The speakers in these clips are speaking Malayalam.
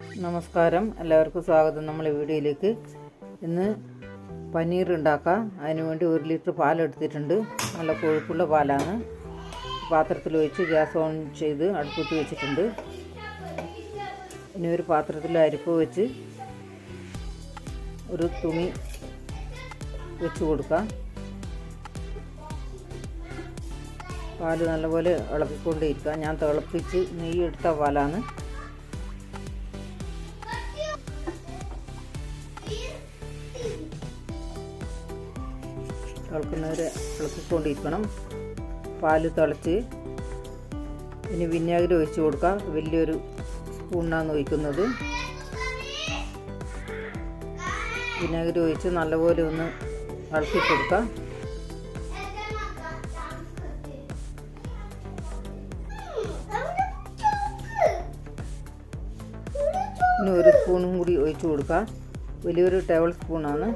നമസ്കാരം. എല്ലാവർക്കും സ്വാഗതം. നമ്മളെ വീഡിയോയിലേക്ക്. ഇന്ന് പനീർ ഉണ്ടാക്കാം. അതിനുവേണ്ടി ഒരു ലിറ്റർ പാലെടുത്തിട്ടുണ്ട് നല്ല കൊഴുപ്പുള്ള പാലാണ്. പാത്രത്തിൽ ഒഴിച്ച് ഗ്യാസ് ഓൺ ചെയ്ത് അടുപ്പത്ത് വെച്ചിട്ടുണ്ട്. ഇനി ഒരു പാത്രത്തിൽ അരിപ്പ് വെച്ച് ഒരു തുണി വെച്ച് കൊടുക്കാം. പാൽ നല്ലപോലെ ഇളക്കിക്കൊണ്ടേയിരിക്കുക ഞാൻ തിളപ്പിച്ച് നെയ്യ് എടുത്ത പാലാണ്. തിളക്കുന്നവരെ ഇളക്കിക്കൊണ്ടിരിക്കണം പാൽ തിളച്ച് ഇനി വിനാഗിരി ഒഴിച്ച് കൊടുക്കാം. വലിയൊരു സ്പൂണിനാണ് ഒഴിക്കുന്നത്. വിനാഗിരി ഒഴിച്ച് നല്ലപോലെ ഒന്ന് ഇളക്കി കൊടുക്കാം. ഇനി ഒരു സ്പൂണും കൂടി ഒഴിച്ച് കൊടുക്കാം. വലിയൊരു ടേബിൾ സ്പൂണാണ്.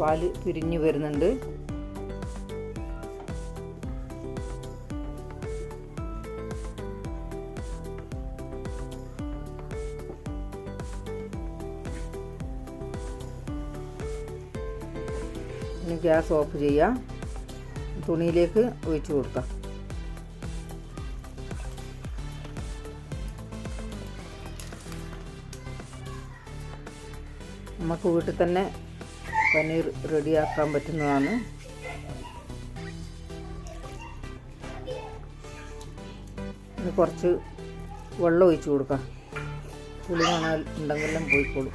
പാൽ പിരിഞ്ഞു വരുന്നുണ്ട്. ഇനി ഗ്യാസ് ഓഫ് ചെയ്യാം തുണിയിലേക്ക് ഒഴിച്ചു കൊടുക്കാം നമുക്ക് വീട്ടിൽ തന്നെ പനീർ റെഡിയാക്കാൻ പറ്റുന്നതാണ്. ഇനി കുറച്ച് വെള്ളം ഒഴിച്ച് കൊടുക്കാം. പുളി കാണാൻ ഉണ്ടെങ്കിലും പോയിക്കോളും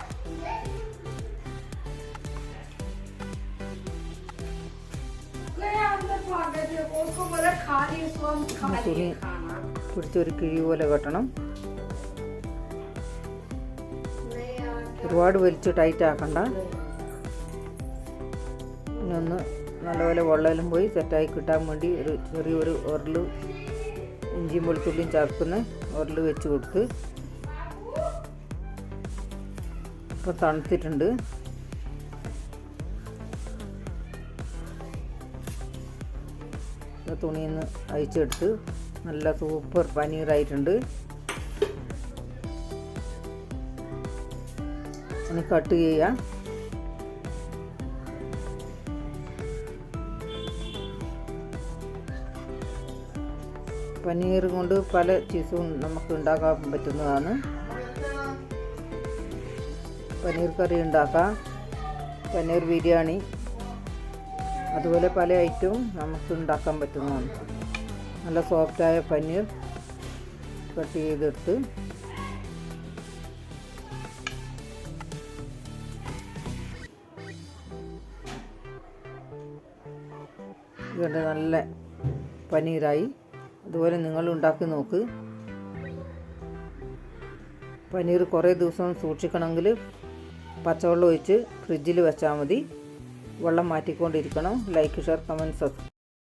തുണി പിടിച്ചൊരു കിഴി പോലെ കെട്ടണം. ഒരുപാട് വലിച്ച് ടൈറ്റ് ആക്കണ്ട. ഒന്ന് നല്ലപോലെ വെള്ളമെല്ലാം പോയി സെറ്റായി കിട്ടാൻ വേണ്ടി ഒരു ചെറിയൊരു ഉരൽ ഇഞ്ചിയും വെളുത്തുള്ളിയും ചേർക്കുന്ന ഉരൽ വെച്ച് കൊടുത്ത് ഇപ്പോൾ തണുത്തിട്ടുണ്ട്. തുണിയിൽ നിന്ന് അഴിച്ചെടുത്ത് നല്ല സൂപ്പർ പനീറായിട്ടുണ്ട്. ഇനി കട്ട് ചെയ്യാം. പനീർ കൊണ്ട് പല ചീസും നമുക്ക് ഉണ്ടാക്കാൻ പറ്റുന്നതാണ്. പനീർ കറി ഉണ്ടാക്കാം. പനീർ ബിരിയാണി. അതുപോലെ പല ഐറ്റവും നമുക്ക് ഉണ്ടാക്കാൻ പറ്റുന്നതാണ്. നല്ല സോഫ്റ്റായ പനീർ കട്ട് ചെയ്തെടുത്ത് ഇതുകൊണ്ട് നല്ല പനീറായി. അതുപോലെ നിങ്ങൾ ഉണ്ടാക്കി നോക്ക്. പനീർ കുറേ ദിവസം സൂക്ഷിക്കണമെങ്കിൽ പച്ചവെള്ളം ഒഴിച്ച് ഫ്രിഡ്ജിൽ വെച്ചാൽ മതി. വെള്ളം മാറ്റിക്കൊണ്ടിരിക്കണം. Like share comment subscribe.